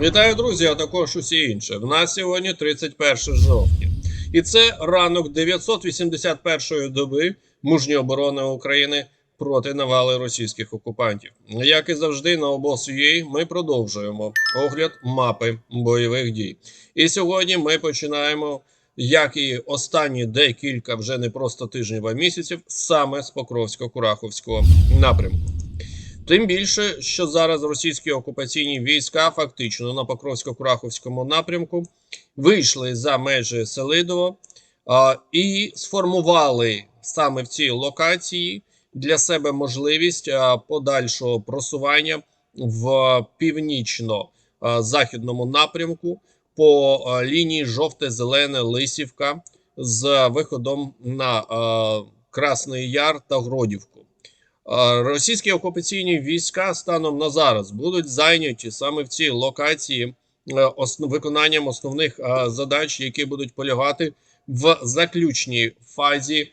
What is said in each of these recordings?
Вітаю, друзі, а також усі інші. В нас сьогодні 31 жовтня. І це ранок 981-ї доби мужньої оборони України проти навали російських окупантів. Як і завжди, на обоз.ua ми продовжуємо огляд мапи бойових дій. І сьогодні ми починаємо, як і останні декілька вже не просто тижнів, а місяців, саме з Покровсько-Кураховського напрямку. Тим більше, що зараз російські окупаційні війська фактично на Покровсько-Кураховському напрямку вийшли за межі Селидово а, і сформували саме в цій локації для себе можливість а, подальшого просування в північно-західному напрямку по а, лінії жовте-зелене Лисівка з виходом на а, Красний Яр та Гродівку. Російські окупаційні війська станом на зараз будуть зайняті саме в цій локації е, виконанням основних е, задач, які будуть полягати в заключній фазі е,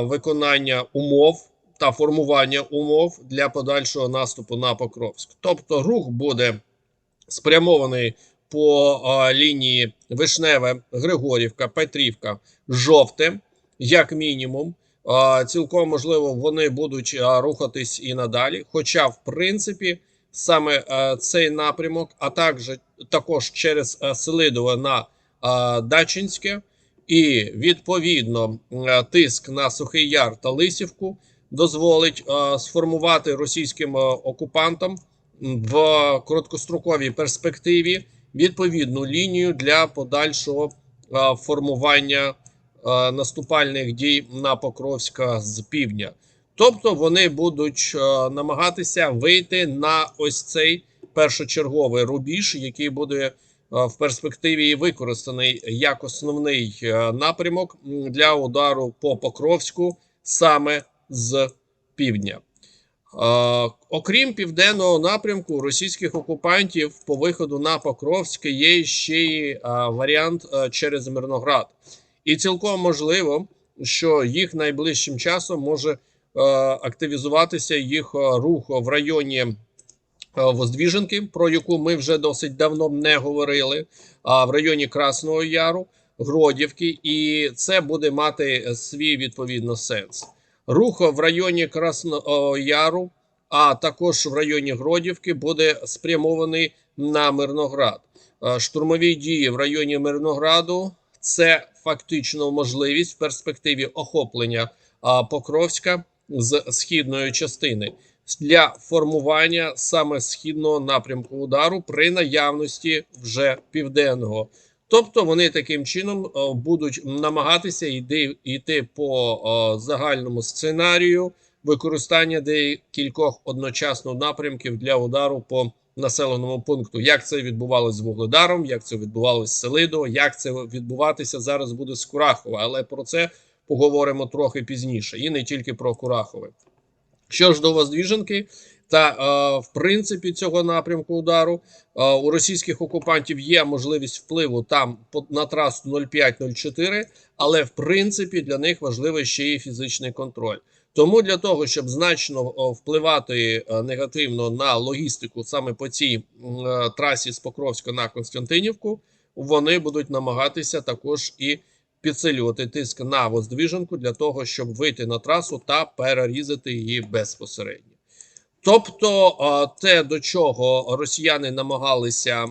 виконання умов та формування умов для подальшого наступу на Покровськ. Тобто, рух буде спрямований по лінії Вишневе, Григорівка, Петрівка, Жовте, як мінімум. Цілком можливо, вони будуть рухатись і надалі. Хоча, в принципі, саме цей напрямок, а також також через Селидове на Дачинське, і відповідно тиск на Сухий Яр та Лисівку дозволить сформувати російським окупантам в короткостроковій перспективі відповідну лінію для подальшого формування е, наступальних дій на Покровська з півдня. Тобто вони будуть е, намагатися вийти на ось цей першочерговий рубіж, який буде е, в перспективі використаний як основний е, напрямок для удару по Покровську саме з півдня. Е, окрім південного напрямку російських окупантів по виходу на Покровськ є ще й е, варіант е, через Мирноград. І цілком можливо, що їх найближчим часом може е, активізуватися їх е, рух в районі е, Воздвіженки, про яку ми вже досить давно не говорили, а в районі Красного Яру, Гродівки, і це буде мати свій відповідно сенс. Рух в районі Красного Яру, а також в районі Гродівки, буде спрямований на Мирноград. Штурмові дії в районі Мирнограду це фактично можливість в перспективі охоплення Покровська з східної частини для формування саме східного напрямку удару при наявності вже південного. Тобто вони таким чином будуть намагатися йти, йти по загальному сценарію використання декількох одночасно напрямків для удару по населеному пункту. Як це відбувалося з Вугледаром, як це відбувалося з Селидо, як це відбуватися зараз буде з Курахова. Але про це поговоримо трохи пізніше, і не тільки про Курахове. Що ж до Воздвіженки, та е, в принципі цього напрямку удару е, у російських окупантів є можливість впливу там на трасу 05-04, але в принципі для них важливий ще і фізичний контроль. Тому для того, щоб значно впливати е, негативно на логістику саме по цій е, трасі з Покровська на Константинівку, вони будуть намагатися також і підсилювати тиск на Воздвіженку для того, щоб вийти на трасу та перерізати її безпосередньо. Тобто, е, те, до чого росіяни намагалися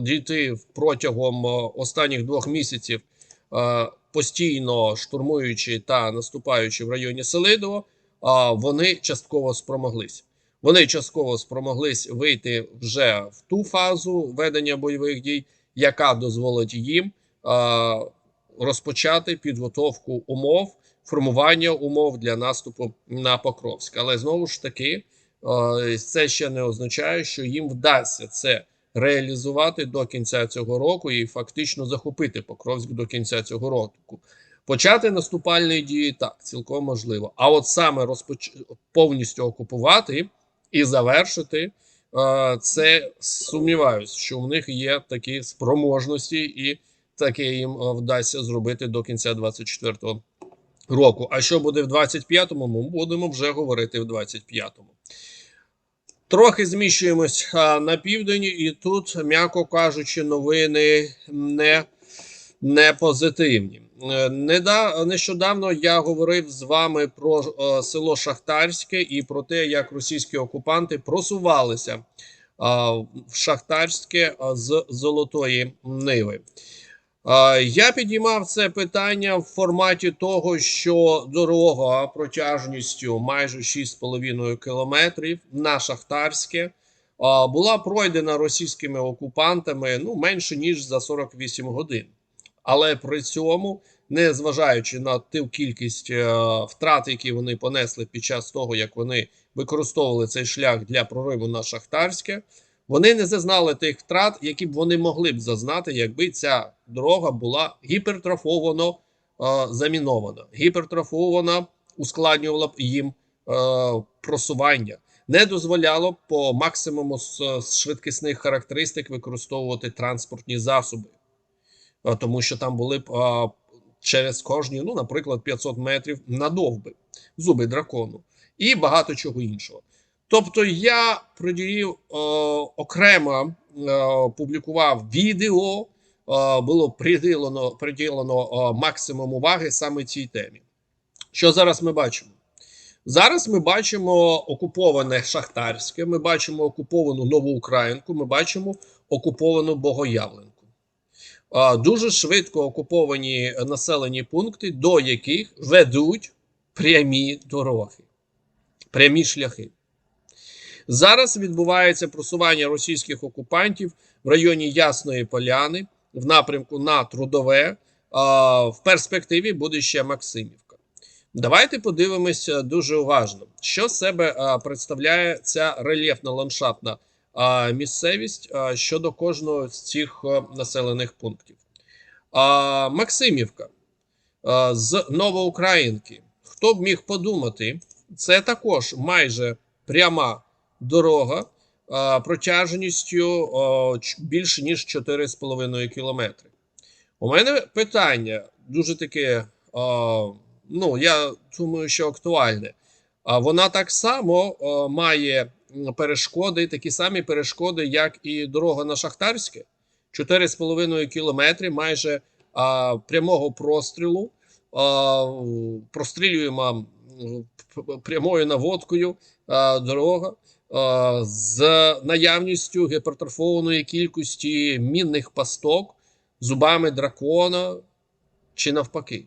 дійти протягом останніх двох місяців, постійно штурмуючи та наступаючи в районі Селидово, вони частково спромоглись. Вони частково спромоглись вийти вже в ту фазу ведення бойових дій, яка дозволить їм розпочати підготовку умов, формування умов для наступу на Покровськ. Але знову ж таки, це ще не означає, що їм вдасться це реалізувати до кінця цього року і фактично захопити Покровськ до кінця цього року. Почати наступальні дії так, цілком можливо. А от саме розпоч... повністю окупувати і завершити, е, це сумніваюсь, що в них є такі спроможності, і таке їм е, вдасться зробити до кінця 24-го року. А що буде в 25-му, ми будемо вже говорити в 25-му. Трохи зміщуємось на південь, і тут, м'яко кажучи, новини не, не позитивні. Е, нещодавно я говорив з вами про е, село Шахтарське і про те, як російські окупанти просувалися в Шахтарське з Золотої Ниви. Я підіймав це питання в форматі того, що дорога протяжністю майже 6,5 кілометрів на Шахтарське була пройдена російськими окупантами ну менше ніж за 48 годин. Але при цьому, не зважаючи на ту кількість е, втрат, які вони понесли під час того, як вони використовували цей шлях для прориву на Шахтарське, вони не зазнали тих втрат, які б вони могли б зазнати, якби ця дорога була гіпертрофовано е, замінована, гіпертрофована ускладнювала б їм е, просування, не дозволяло б по максимуму швидкісних характеристик використовувати транспортні засоби, Е, тому що там були б е, через кожні, ну, наприклад, 500 метрів надовби, зуби дракону і багато чого іншого. Тобто я приділив е, окремо е, публікував відео, е, було приділено, приділено максимум уваги саме цій темі. Що зараз ми бачимо? Зараз ми бачимо окуповане Шахтарське, ми бачимо окуповану Новоукраїнку, ми бачимо окуповану Богоявленку. Дуже швидко окуповані населені пункти, до яких ведуть прямі дороги, прямі шляхи. Зараз відбувається просування російських окупантів в районі Ясної Поляни в напрямку на Трудове. В перспективі буде ще Максимівка. Давайте подивимося дуже уважно, що себе представляє ця рельєфна ландшафтна місцевість щодо кожного з цих населених пунктів. Максимівка з Новоукраїнки. Хто б міг подумати, це також майже пряма дорога а, протяжністю а, більше ніж 4,5 кілометри. У мене питання дуже таке, ну я думаю, що актуальне. А вона так само має перешкоди, такі самі перешкоди, як і дорога на Шахтарське. 4,5 кілометри майже прямого прострілу. Прострілюємо прямою наводкою а, дорога з наявністю гіпертрофованої кількості мінних пасток, зубами дракона чи навпаки.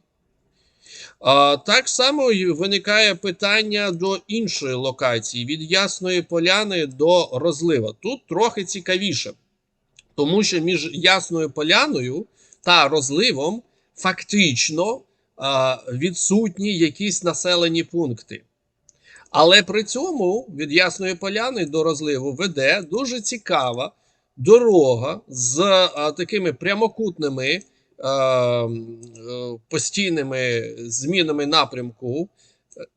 Так само виникає питання до іншої локації від Ясної Поляни до розлива. Тут трохи цікавіше, тому що між Ясною Поляною та розливом фактично відсутні якісь населені пункти. Але при цьому від Ясної Поляни до розливу веде дуже цікава дорога з а, такими прямокутними е, е, постійними змінами напрямку.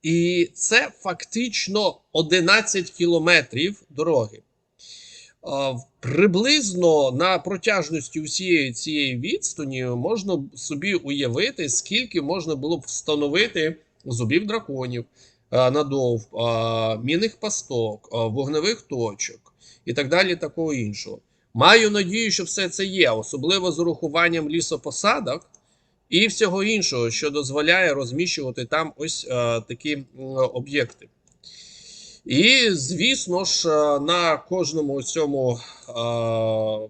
І це фактично 11 кілометрів дороги. А, Приблизно на протяжності всієї цієї відстані можна собі уявити, скільки можна було б встановити зубів драконів, а, надовг, а, мінних пасток, вогневих точок і так далі, такого іншого. Маю надію, що все це є, особливо з урахуванням лісопосадок і всього іншого, що дозволяє розміщувати там ось такі об'єкти. І, звісно ж, е, на кожному цьому е,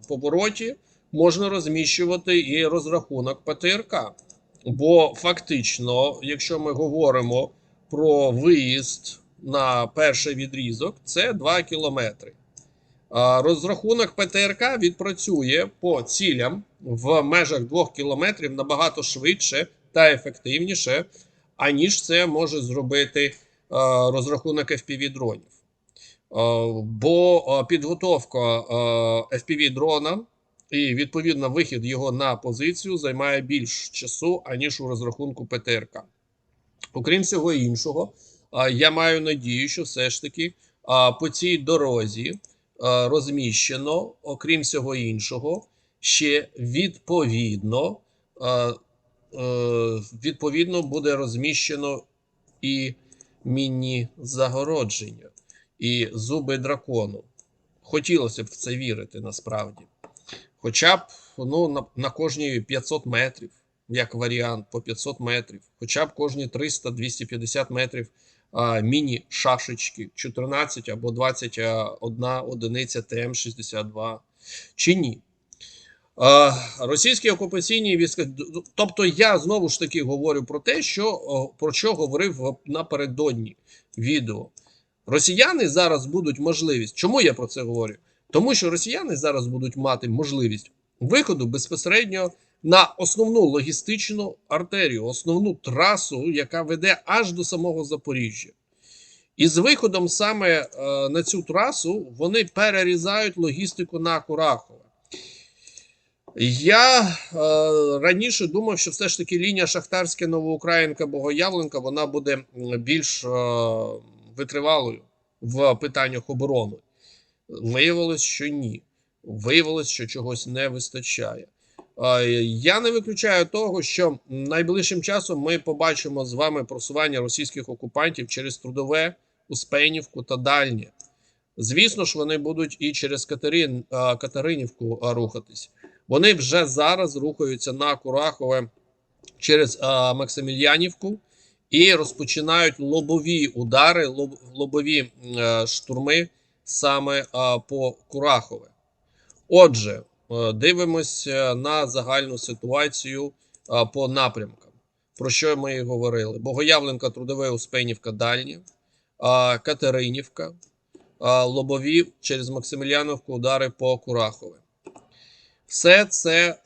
повороті можна розміщувати і розрахунок ПТРК. Бо фактично, якщо ми говоримо про виїзд на перший відрізок, це 2 кілометри. Розрахунок ПТРК відпрацює по цілям в межах 2 кілометрів набагато швидше та ефективніше, аніж це може зробити розрахунок FPV дронів. Бо підготовка FPV дрона і відповідно вихід його на позицію займає більш часу, аніж у розрахунку ПТРК. Окрім всього іншого, я маю надію, що все ж таки по цій дорозі розміщено, окрім всього іншого, ще відповідно, е, відповідно буде розміщено і мінні загородження. і зуби дракону. Хотілося б в це вірити насправді. Хоча б ну, на, на кожні 500 метрів, як варіант, по 500 метрів, хоча б кожні 300-250 метрів міні-шашечки, 14 або 21 одиниця ТМ-62, чи ні. Російські окупаційні війська, тобто я знову ж таки говорю про те, що про що говорив напередодні відео. Росіяни зараз будуть можливість. Чому я про це говорю? Тому що росіяни зараз будуть мати можливість виходу безпосередньо на основну логістичну артерію, основну трасу, яка веде аж до самого Запоріжжя. І з виходом саме е, на цю трасу вони перерізають логістику на Курахове. Я е, раніше думав, що все ж таки лінія Шахтарська, Новоукраїнка, Богоявленка вона буде більш е, витривалою в питаннях оборони. Виявилось, що ні. Виявилось, що чогось не вистачає. Я не виключаю того, що найближчим часом ми побачимо з вами просування російських окупантів через трудове Успенівку та Дальнє. Звісно ж, вони будуть і через Катерин, Катеринівку рухатись. Вони вже зараз рухаються на Курахове через Максимільянівку і розпочинають лобові удари, лоб, лобові е, штурми саме по Курахове. Отже, е, дивимося на загальну ситуацію по напрямкам. Про що ми і говорили? Богоявленка, Трудове, Успенівка, Дальнє, Катеринівка, Лобові через Максимiliановку удари по Курахове. Все це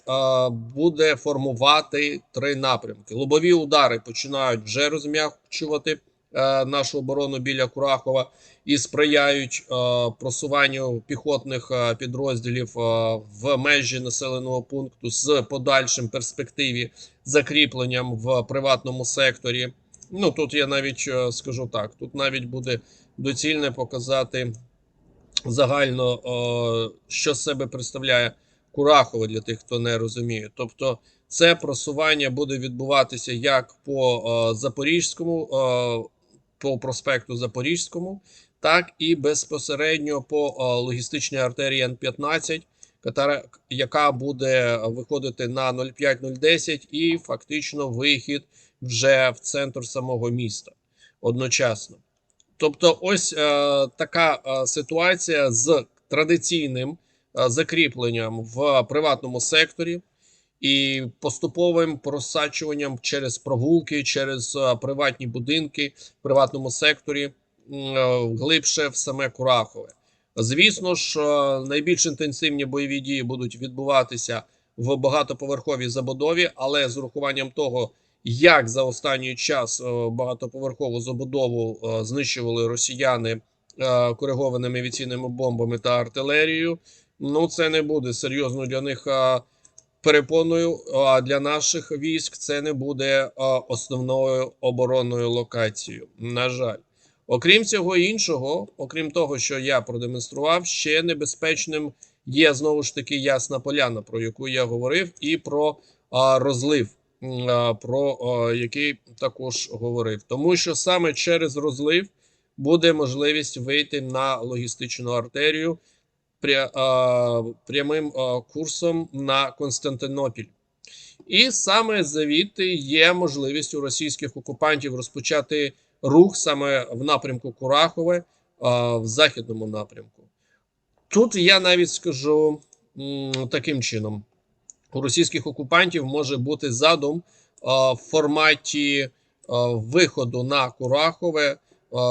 буде формувати три напрямки. Лобові удари починають вже розм'якчувати е, нашу оборону біля Курахова і сприяють е, просуванню піхотних е, підрозділів в межі населеного пункту з подальшим перспективі закріпленням в приватному секторі. Ну тут я навіть скажу так: тут навіть буде доцільне показати загально, що себе представляє. Курахова для тих, хто не розуміє. Тобто, це просування буде відбуватися як по е, Запорізькому, е, по проспекту Запорізькому, так і безпосередньо по е, логістичній артерії Н-15, яка буде виходити на 0,5-010 і фактично вихід вже в центр самого міста одночасно. Тобто, ось е, така е, ситуація з традиційним. Е, закріпленням в приватному секторі і поступовим просачуванням через прогулки, через приватні будинки в приватному секторі глибше в саме Курахове. Звісно ж, найбільш інтенсивні бойові дії будуть відбуватися в багатоповерховій забудові, але з урахуванням того, як за останній час багатоповерхову забудову знищували росіяни коригованими авіаційними бомбами та артилерією ну це не буде серйозно для них перепоною. А для наших військ це не буде основною оборонною локацією. На жаль, окрім цього іншого, окрім того, що я продемонстрував, ще небезпечним є знову ж таки ясна поляна, про яку я говорив, і про а, розлив. Про який також говорив, тому що саме через розлив буде можливість вийти на логістичну артерію, прямим курсом на Константинопіль. І саме звідти є можливість у російських окупантів розпочати рух саме в напрямку Курахове в західному напрямку. Тут я навіть скажу таким чином: у російських окупантів може бути задум в форматі виходу на Курахове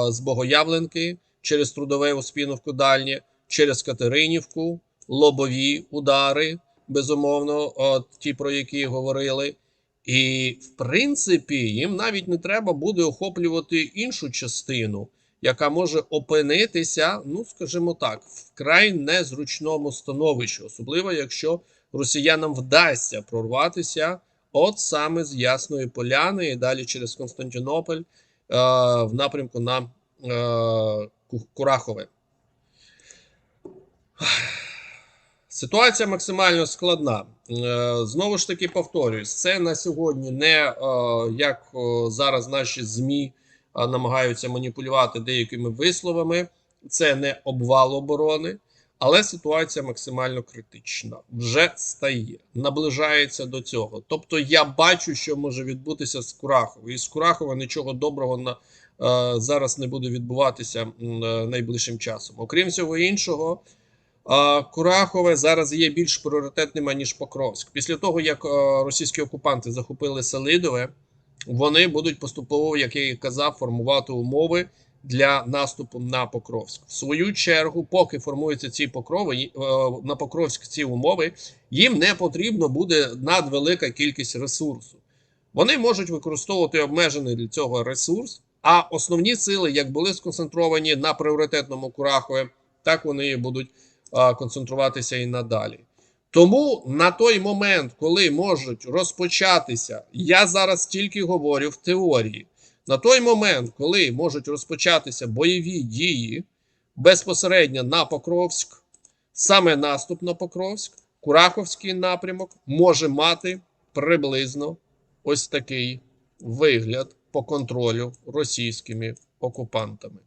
з Богоявленки через трудове Успіновку дальнє через Катеринівку, лобові удари, безумовно, ті, про які говорили. І, в принципі, їм навіть не треба буде охоплювати іншу частину, яка може опинитися, ну, скажімо так, в край незручному становищі, особливо якщо росіянам вдасться прорватися от саме з Ясної Поляни і далі через Константинополь е, в напрямку на е, Курахове. Ситуація максимально складна. Е, знову ж таки, повторюсь, це на сьогодні не е, як зараз наші ЗМІ намагаються маніпулювати деякими висловами. це не обвал оборони, але ситуація максимально критична. Вже стає, наближається до цього. Тобто, я бачу, що може відбутися з Курахова. І з Курахова нічого доброго на е, зараз не буде відбуватися е, найближчим часом. Окрім всього іншого. Курахове зараз є більш пріоритетним, ніж Покровськ. Після того, як е, російські окупанти захопили Селидове, вони будуть поступово, як я і казав, формувати умови для наступу на Покровськ. В свою чергу, поки формуються ці покрови е, на Покровськ ці умови, їм не потрібно буде надвелика кількість ресурсу. Вони можуть використовувати обмежений для цього ресурс, а основні сили, як були сконцентровані на пріоритетному Курахові, так вони і будуть концентруватися і надалі. Тому на той момент, коли можуть розпочатися, я зараз тільки говорю в теорії. На той момент, коли можуть розпочатися бойові дії безпосередньо на Покровськ, саме наступ на Покровськ, Кураховський напрямок може мати приблизно ось такий вигляд по контролю російськими окупантами.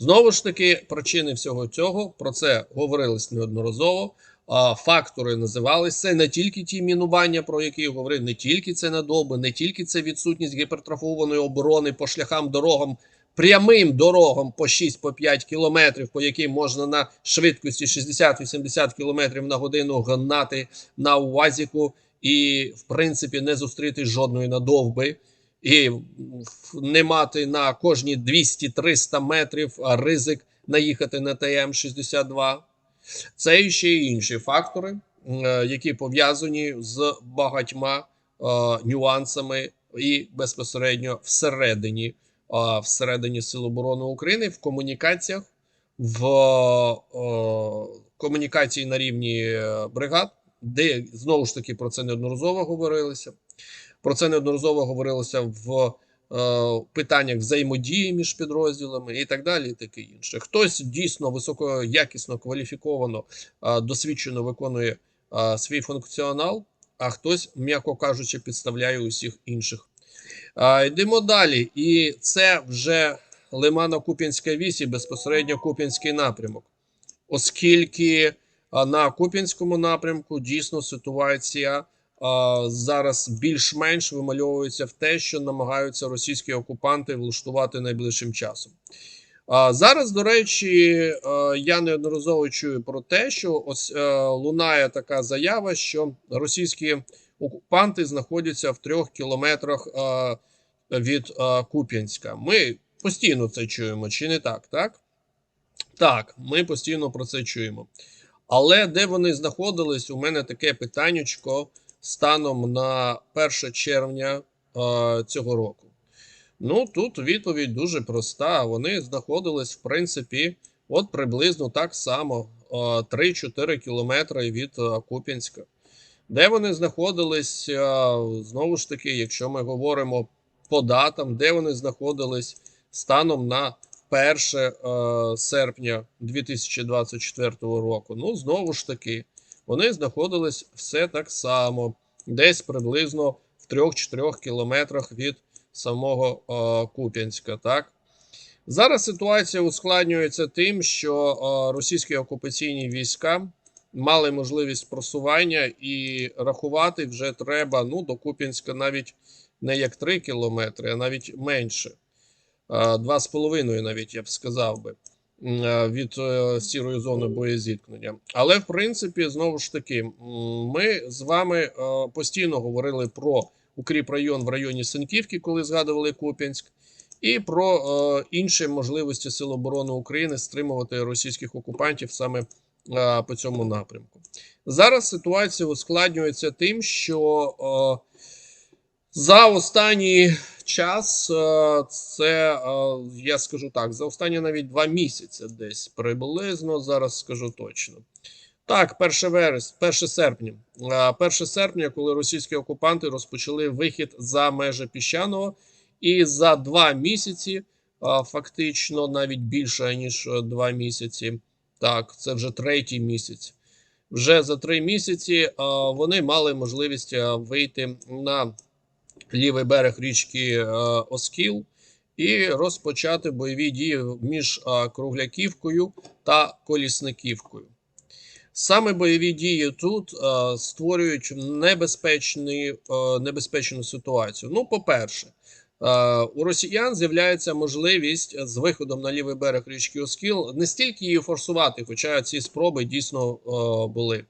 Знову ж таки, причини всього цього про це говорилось неодноразово. Фактори називалися це не тільки ті мінування, про які я говорив, не тільки це надоби, не тільки це відсутність гіпертрофованої оборони по шляхам дорогам, прямим дорогам по 6-5 кілометрів, по яким можна на швидкості 60-80 кілометрів на годину гнати на УАЗіку і, в принципі, не зустріти жодної надовби і не мати на кожні 200-300 метрів ризик наїхати на ТМ-62. Це ще й інші фактори, е, які пов'язані з багатьма е, нюансами і безпосередньо всередині, е, всередині Сил оборони України в комунікаціях, в комунікації на рівні бригад, де знову ж таки про це неодноразово говорилося. Про це неодноразово говорилося в е, питаннях взаємодії між підрозділами і так далі, і таке інше. Хтось дійсно високоякісно кваліфіковано, е, досвідчено виконує е, свій функціонал, а хтось, м'яко кажучи, підставляє усіх інших. Е, йдемо далі. І це вже Лимано-Куп'янська вісь і безпосередньо Куп'янський напрямок, оскільки на Куп'янському напрямку дійсно ситуація зараз більш-менш вимальовується в те, що намагаються російські окупанти влаштувати найближчим часом. Зараз, до речі, я неодноразово чую про те, що ось е, лунає така заява, що російські окупанти знаходяться в трьох кілометрах від Куп'янська. Ми постійно це чуємо, чи не так? Так, так, ми постійно про це чуємо. Але де вони знаходились, у мене таке питаннячко станом на 1 червня е, цього року. Ну, тут відповідь дуже проста. Вони знаходились, в принципі, от приблизно так само е, 3-4 кілометри від е, Куп'янська. Де вони знаходились, е, знову ж таки, якщо ми говоримо по датам, де вони знаходились станом на 1 е, серпня 2024 року. Ну, знову ж таки, вони знаходились все так само, десь приблизно в 3-4 кілометрах від самого е, Куп'янська. Так? Зараз ситуація ускладнюється тим, що е, російські окупаційні війська мали можливість просування і рахувати вже треба ну, до Куп'янська навіть не як 3 кілометри, а навіть менше. Е, Два з половиною, навіть я б сказав би, е, від е, сірої зони боєзіткнення. Але в принципі, знову ж таки, ми з вами е, постійно говорили про укріпрайон в районі Сенківки, коли згадували Куп'янськ, і про е, інші можливості Сил оборони України стримувати російських окупантів саме е, по цьому напрямку. Зараз ситуація ускладнюється тим, що е, за останній час, е, це е, я скажу так, за останні навіть два місяці, десь приблизно, зараз скажу точно. Так, 1 вересня, 1 серпня. Е, 1 серпня, коли російські окупанти розпочали вихід за межі піщаного, і за два місяці, е, фактично навіть більше ніж е, два місяці. Так, це вже третій місяць. Вже за три місяці е, вони мали можливість е, вийти на лівий берег річки е, Оскіл і розпочати бойові дії між а, Кругляківкою та Колісниківкою. Саме бойові дії тут е, створюють небезпечні, е, небезпечну ситуацію. Ну, по-перше, е, у росіян з'являється можливість з виходом на лівий берег річки Оскіл не стільки її форсувати, хоча ці спроби дійсно е, були.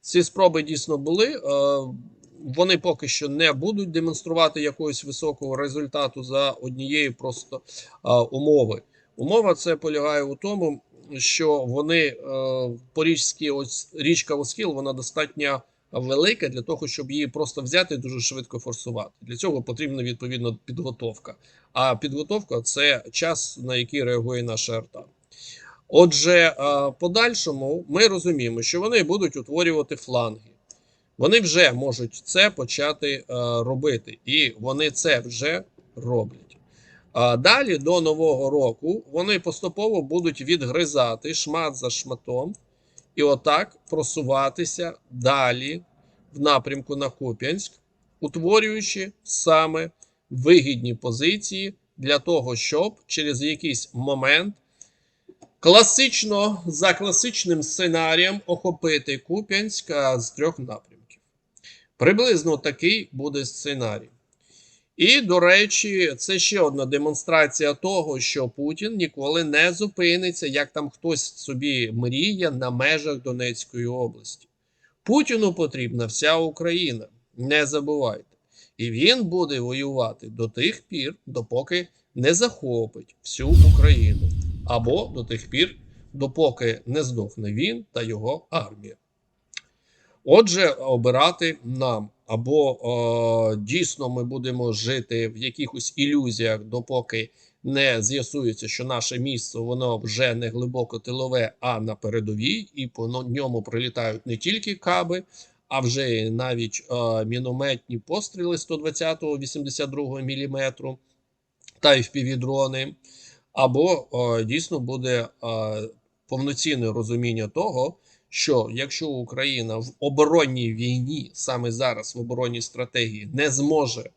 Ці спроби дійсно були. Е, вони поки що не будуть демонструвати якогось високого результату за однієї просто е, умови. Умова це полягає у тому, що вони е, по ось річка Оскіл, вона достатньо велика для того, щоб її просто взяти і дуже швидко форсувати. Для цього потрібна відповідно підготовка. А підготовка це час, на який реагує наша арта. Отже, е, подальшому ми розуміємо, що вони будуть утворювати фланги. Вони вже можуть це почати е, робити, і вони це вже роблять. Далі до нового року вони поступово будуть відгризати шмат за шматом і отак просуватися далі в напрямку на Куп'янськ, утворюючи саме вигідні позиції для того, щоб через якийсь момент класично за класичним сценарієм охопити Куп'янськ з трьох напрямків. Приблизно такий буде сценарій. І, до речі, це ще одна демонстрація того, що Путін ніколи не зупиниться, як там хтось собі мріє на межах Донецької області. Путіну потрібна вся Україна, не забувайте. І він буде воювати до тих пір, допоки не захопить всю Україну, або до тих пір, допоки не здохне він та його армія. Отже, обирати нам. Або е, дійсно ми будемо жити в якихось ілюзіях, допоки не з'ясується, що наше місце воно вже не глибоко тилове, а на передовій, і по ньому прилітають не тільки каби, а вже навіть е, мінометні постріли 120-го 82-го мм та FPV-дрони, або е, дійсно буде е, повноцінне розуміння того що якщо Україна в оборонній війні, саме зараз в оборонній стратегії, не зможе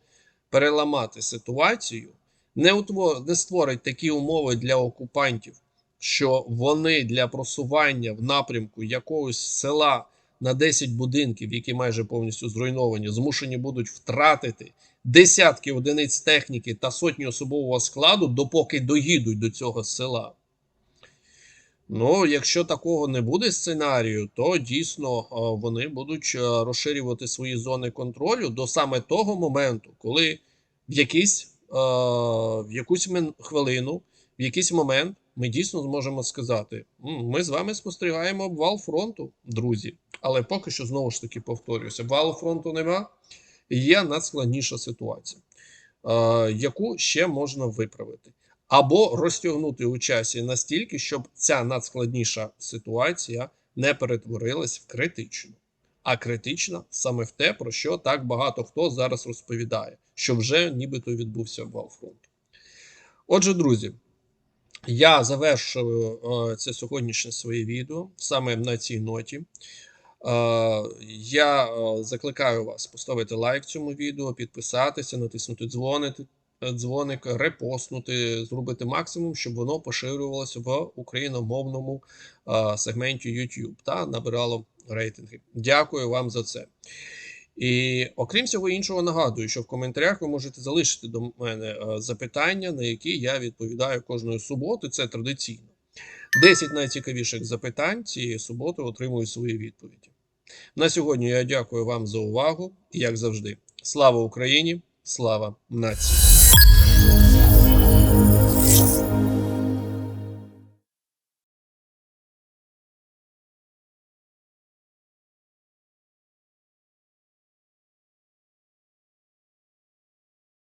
переламати ситуацію, не утвор... не створить такі умови для окупантів, що вони для просування в напрямку якогось села на 10 будинків, які майже повністю зруйновані, змушені будуть втратити десятки одиниць техніки та сотні особового складу, допоки доїдуть до цього села. Ну, якщо такого не буде сценарію, то дійсно е, вони будуть е, розширювати свої зони контролю до саме того моменту, коли в якийсь, е, в якусь хвилину, в якийсь момент ми дійсно зможемо сказати: ми з вами спостерігаємо обвал фронту, друзі. Але поки що знову ж таки повторююся: обвалу фронту нема. Є надскладніша ситуація, яку ще можна виправити або розтягнути у часі настільки, щоб ця надскладніша ситуація не перетворилась в критичну. А критична саме в те, про що так багато хто зараз розповідає, що вже нібито відбувся обвал фронту. Отже, друзі, я завершую е, це сьогоднішнє своє відео саме на цій ноті. Е, я е, закликаю вас поставити лайк цьому відео, підписатися, натиснути дзвонити, дзвоник, репостнути, зробити максимум, щоб воно поширювалося в україномовному а, сегменті YouTube та набирало рейтинги. Дякую вам за це. І окрім всього іншого, нагадую, що в коментарях ви можете залишити до мене запитання, на які я відповідаю кожної суботи. Це традиційно. 10 найцікавіших запитань цієї суботи отримую свої відповіді. На сьогодні я дякую вам за увагу і, як завжди, слава Україні! Слава нації!